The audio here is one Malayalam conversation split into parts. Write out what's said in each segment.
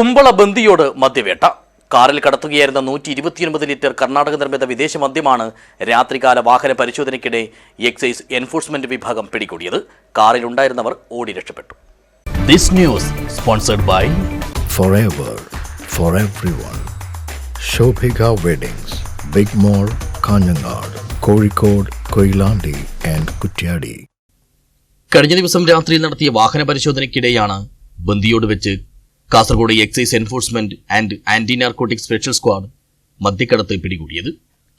കുമ്പള ബന്ദിയോട് മദ്യവേട്ട കാറിൽ കടത്തുകയായിരുന്ന നൂറ്റി ഇരുപത്തിയൊൻപത് ലിറ്റർ കർണാടക നിർമ്മിത വിദേശ മദ്യമാണ് രാത്രികാല വാഹന പരിശോധനയ്ക്കിടെ എക്സൈസ് എൻഫോഴ്സ്മെന്റ് വിഭാഗം പിടികൂടിയത് കാറിലുണ്ടായിരുന്നവർ ഓടി രക്ഷപ്പെട്ടു this news sponsored by forever for everyone. Shobhika Weddings, Big Mall, Kanjangad, Kozhikode, Koilandi and Kutyadi. കഴിഞ്ഞ ദിവസം രാത്രിയിൽ നടത്തിയ വാഹന പരിശോധനയ്ക്കിടെയാണ് ബന്ദിയോട് വെച്ച് Kasaragod excise enforcement and anti narcotic special squad മദ്യക്കടത്ത് പിടികൂടിയത്.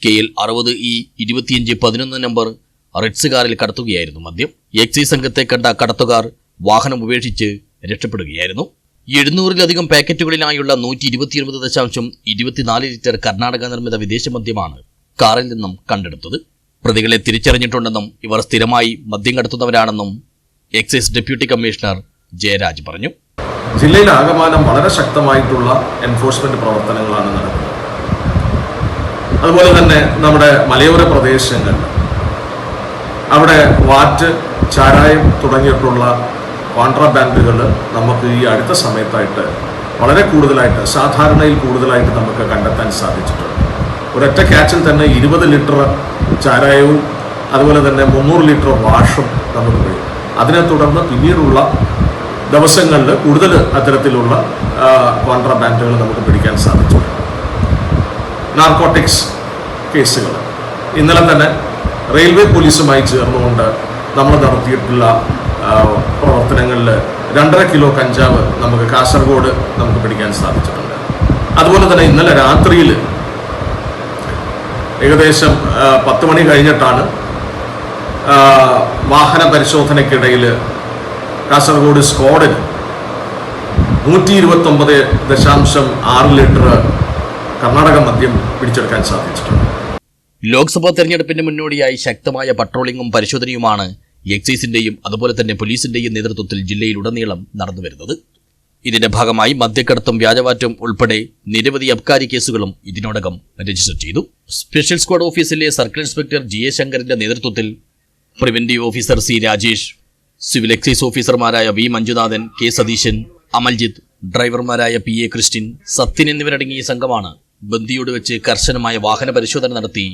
കെ എൽ അറുപത് ഇ ഇരുപത്തിയഞ്ച് പതിനൊന്ന് നമ്പർ റെഡ്സ് കാറിൽ കടത്തുകയായിരുന്നു മദ്യം. എക്സൈസ് സംഘത്തെ കണ്ട കടത്തുകാർ വാഹനം ഉപേക്ഷിച്ച് രക്ഷപ്പെടുകയായിരുന്നു. എഴുന്നൂറിലധികം പാക്കറ്റുകളിലായുള്ള നൂറ്റി ഇരുപത്തിയൊൻപത് ദശാംശം ഇരുപത്തിനാല് ലിറ്റർ കർണാടക നിർമ്മിത വിദേശ മദ്യമാണ് കാറിൽ നിന്നും കണ്ടെടുത്തത്. പ്രതികളെ തിരിച്ചറിഞ്ഞിട്ടുണ്ടെന്നും ഇവർ സ്ഥിരമായി മദ്യം കടത്തുന്നവരാണെന്നും എക്സൈസ് ഡെപ്യൂട്ടി കമ്മീഷണർ ജയരാജ് പറഞ്ഞു. ജില്ലയിൽ ആകമാനം വളരെ ശക്തമായിട്ടുള്ള എൻഫോഴ്സ്മെന്റ് പ്രവർത്തനങ്ങളാണ് നടക്കുന്നത്. അതുപോലെ തന്നെ നമ്മുടെ മലയോര പ്രദേശങ്ങളിൽ അവിടെ വാറ്റ് ചാരായം തുടങ്ങിയിട്ടുള്ള കോൺട്രാബാൻഡുകൾ നമുക്ക് ഈ അടുത്ത സമയത്തായിട്ട് വളരെ കൂടുതലായിട്ട് സാധാരണയിൽ കൂടുതലായിട്ട് നമുക്ക് കണ്ടെത്താൻ സാധിച്ചിട്ടുണ്ട്. ഒരൊറ്റ ക്യാച്ചിൽ തന്നെ ഇരുപത് ലിറ്റർ ചാരായവും അതുപോലെ തന്നെ മുന്നൂറ് ലിറ്റർ വാഷും നമുക്ക് കഴിയും അതിനെ തുടർന്ന് പിന്നീടുള്ള ദിവസങ്ങളിൽ കൂടുതൽ അത്തരത്തിലുള്ള കോൺട്രാബാൻഡുകൾ നമുക്ക് പിടിക്കാൻ സാധിച്ചു. നാർക്കോട്ടിക്സ് കേസുകൾ. ഇന്നലെ തന്നെ റെയിൽവേ പോലീസുമായി ചേർന്നുകൊണ്ട് നമ്മൾ നടത്തിയിട്ടുള്ള പ്രവർത്തനങ്ങളിൽ രണ്ടര കിലോ കഞ്ചാവ് നമുക്ക് കാസർഗോഡ് നമുക്ക് പിടിക്കാൻ സാധിച്ചിട്ടുണ്ട്. അതുപോലെ തന്നെ ഇന്നലെ രാത്രിയിൽ ഏകദേശം പത്ത് മണി കഴിഞ്ഞിട്ടാണ് വാഹന പരിശോധനയ്ക്കിടയിൽ കാസർഗോഡ് സ്ക്വാഡിൽ നൂറ്റി ഇരുപത്തൊമ്പത് ദശാംശം ആറ് ലിറ്റർ കർണാടക മദ്യം പിടിച്ചെടുക്കാൻ സാധിച്ചിട്ടുണ്ട്. ലോക്സഭാ തെരഞ്ഞെടുപ്പിന് മുന്നോടിയായി ശക്തമായ പട്രോളിംഗും പരിശോധനയുമാണ് എക്സൈസിന്റെയും അതുപോലെ തന്നെ പോലീസിന്റെയും നേതൃത്വത്തിൽ ജില്ലയിലുടനീളം നടന്നുവരുന്നത് ഇതിന്റെ ഭാഗമായി മദ്യക്കടത്തും വ്യാജവാറ്റും ഉൾപ്പെടെ നിരവധി അബ്കാരി കേസുകളും ഇതിനോടകം രജിസ്റ്റർ ചെയ്തു. സ്പെഷ്യൽ സ്ക്വാഡ് ഓഫീസിലെ സർക്കിൾ ഇൻസ്പെക്ടർ ജി എ ശങ്കറിന്റെ നേതൃത്വത്തിൽ preventive officer C Rajesh civil excise ഓഫീസർമാരായ വി മഞ്ജുനാഥൻ കെ സതീശൻ അമൽജിത്ത് ഡ്രൈവർമാരായ പി എ ക്രിസ്റ്റിൻ സത്യൻ എന്നിവരടങ്ങിയ സംഘമാണ് ബന്ദിയോട് വെച്ച് കർശനമായ വാഹന പരിശോധന നടത്തി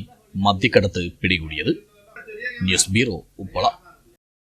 മദ്യക്കടത്ത് പിടികൂടിയത്. News bureau Uppala.